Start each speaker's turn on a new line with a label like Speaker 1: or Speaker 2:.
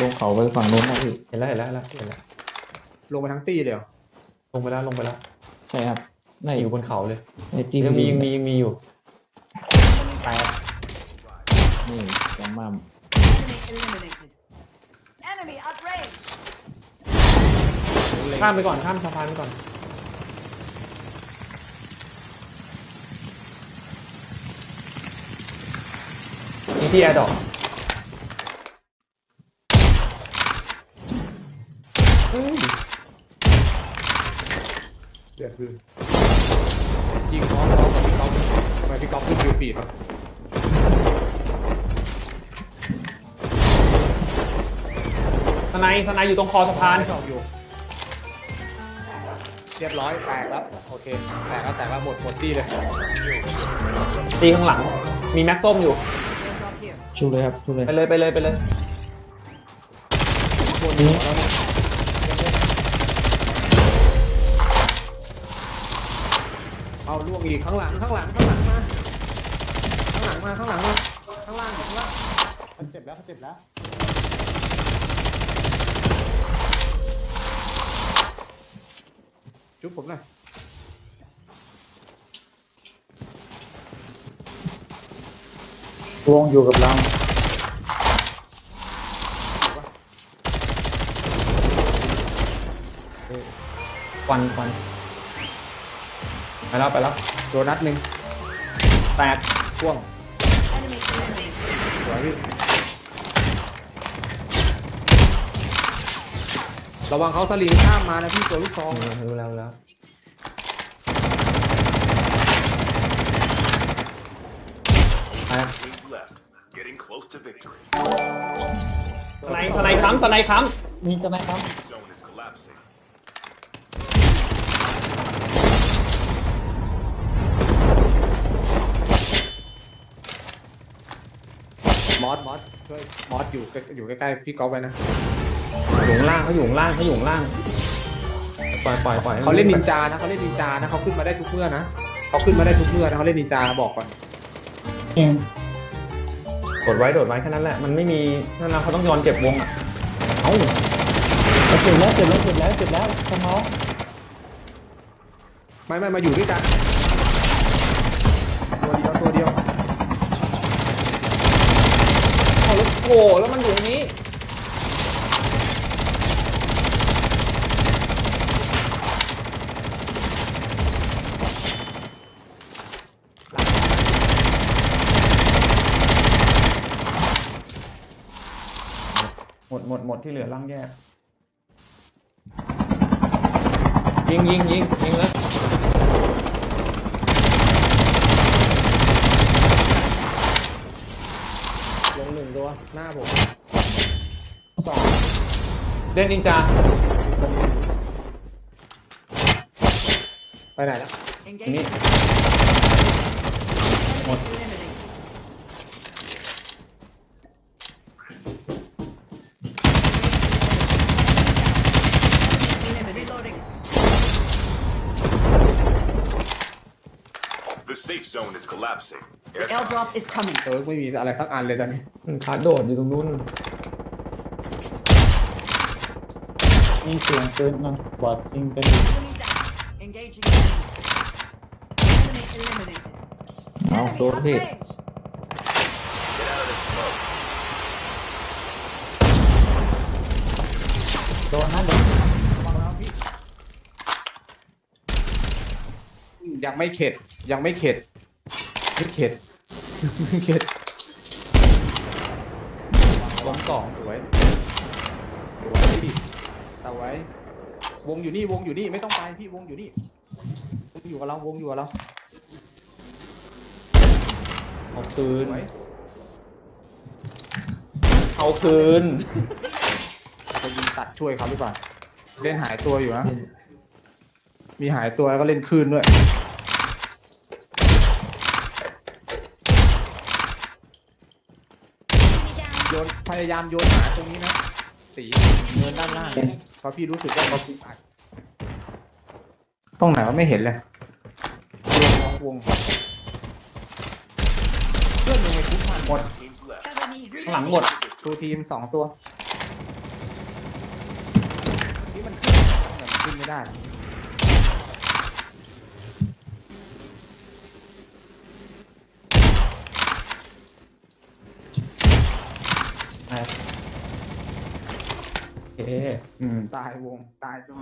Speaker 1: ลงเขาไปฝั่งนู้นนะพี่
Speaker 2: เห็นแล้วเห็นแล้วเห็นแล้วเห็นแล้ว
Speaker 3: ลงไปทั้งตี้เลยเหรอ
Speaker 2: ลงไปแล้วลงไปแล้ว
Speaker 1: ใช่ครับใน
Speaker 2: อยู่บนเขาเลย
Speaker 1: ในที
Speaker 2: ยังมียังมียังมีอยู่
Speaker 1: แปดนี่ยังมั่ม
Speaker 4: Enemy eliminated. Enemy outraged.
Speaker 2: ข้ามไปก่อนข้ามสะพานไปก่อนมีที่แอร์ดอก
Speaker 3: เดือดคือยิงพร้อมเรากับพี่ก๊อฟทำไมพี่ก๊อฟขึ้นฟิวปีดวะ
Speaker 2: สไนด์สไนด์อยู่ตรงคอสะพาน
Speaker 3: สองอยู่ เรียบร้อยแตกแล้วโอเคแตกแล้วแตกแล้วหมดหมดตี้เลย
Speaker 2: ตีข้างหลัง มีแม็กส้มอยู่
Speaker 4: Airdrop here.
Speaker 1: ชูเลยครับชูเลย
Speaker 2: ไปเลยไปเลยไปเลย
Speaker 3: บนหัวแล้วเนี่ย ล่วงอีกข้างหลังข้างหลังข้างหลังมาข้างหลังมาข้างหลังมาข้างล่างข้างล่างมันเจ็บแล้วเขาเจ็บแล้วจุ๊บผมหน่อย
Speaker 1: วงอยู่กับเรา
Speaker 2: ควันควัน ไปแล้วไปแล้ว
Speaker 3: โดนนัดหนึ่ง
Speaker 2: แตก
Speaker 3: พ่วง
Speaker 4: Enemy eliminated.
Speaker 3: สวยพี่ระวังเขาสลิงข้ามมานะพี่ตัวลูกซอง
Speaker 2: เออรู้แล้วรู้แล้วแตก
Speaker 5: Teams left. Getting close to victory.
Speaker 2: สไนด์สไนด์ค้ำสไนด์ค้
Speaker 1: มีสมัยครั
Speaker 3: อสมอสช่วยมอสอยู่ใกล้อยู่ใกล้ๆพี่ก๊อฟไว้นะำ
Speaker 2: อยู่ข้างล่างเขาอยู่ข้างล่างเขาอยู่ข้างล่างปล่อยปล่อยปล่อยให้
Speaker 3: เขาเล่นนินจานะเขาเล่นนินจานะเขาขึ้นมาได้ทุกเมื่อนะเขาขึ้นมาได้ทุกเมื่อนะเขาเล่นนินจาบอกก่อน
Speaker 1: เอง
Speaker 2: กดไว้โดดไว้แค่นั้นแหละมันไม่มีนั่นนะเขาต้องยอนเจ็บวงอะเอ้า
Speaker 1: เจ็บแล้วเจ็บแล้วเจ็บแล้วเจ็บแล้วสมอง
Speaker 3: ไม่ไม่มาอยู่ด้วยกันตัวเดียวตัวเดียว
Speaker 2: เอา แล้วโอ้โหแล้วมันอยู่ตรงนี้ หมดหมดหมดที่เหลือล่างแยก ยิงยิงยิงยิงเลย
Speaker 3: ลงหนึ่งตัวหน้าผม
Speaker 1: สอง
Speaker 2: เล่นนินจา
Speaker 3: ไปไหนแล้ว
Speaker 2: อันนี้
Speaker 4: Engaging. Enemy eliminated. Eliminated. Reloading.
Speaker 5: The safe zone is collapsing.
Speaker 4: The airdrop is coming.
Speaker 3: เออไม่มีอะไรสักอันเลยตอนนี้
Speaker 2: คาร์ดโดดอยู่ตรงนู้น
Speaker 1: มีเสียงปืนนะบอดยิงกัน
Speaker 4: Enemy down. Engaging enemy. eliminated.
Speaker 1: เอาโดนพี่
Speaker 4: outraged.
Speaker 5: Get out of this smoke.
Speaker 1: โดนนะโดน
Speaker 3: ยังไม่เข็ด ยังไม่เข็ด ไม่เข็ด ไม่เข็ด
Speaker 2: ล้มสอง
Speaker 3: สวยสวยดิ เอาไว้วงอยู่นี่วงอยู่นี่ไม่ต้องไปพี่วงอยู่นี่วงอยู่กับเราวงอยู่กับเรา
Speaker 2: เอาคื
Speaker 3: ส
Speaker 2: น
Speaker 3: วย
Speaker 2: เอาคืน
Speaker 3: จะยิงตัดช่วยเขาหรือเปล่าเล่นหายตัวอยู่นะมีหายตัวแล้วก็เล่นคลื่นด้วยโยนพยายามโยนหาตรงนี้นะ สีเนินด้านล่างเพราะพี่รู้สึกว่าเขาคุมอัดตรงไหนว่าไม่เห็นเลย วงล้อวงเพื่อนลงไปทุกมันหมด
Speaker 2: หลังหมด
Speaker 3: ทูทีมสองตัวนี่มันขึ้นขึ้นไม่ได้
Speaker 2: นะค เค
Speaker 3: อืม ตายวง ตายจัง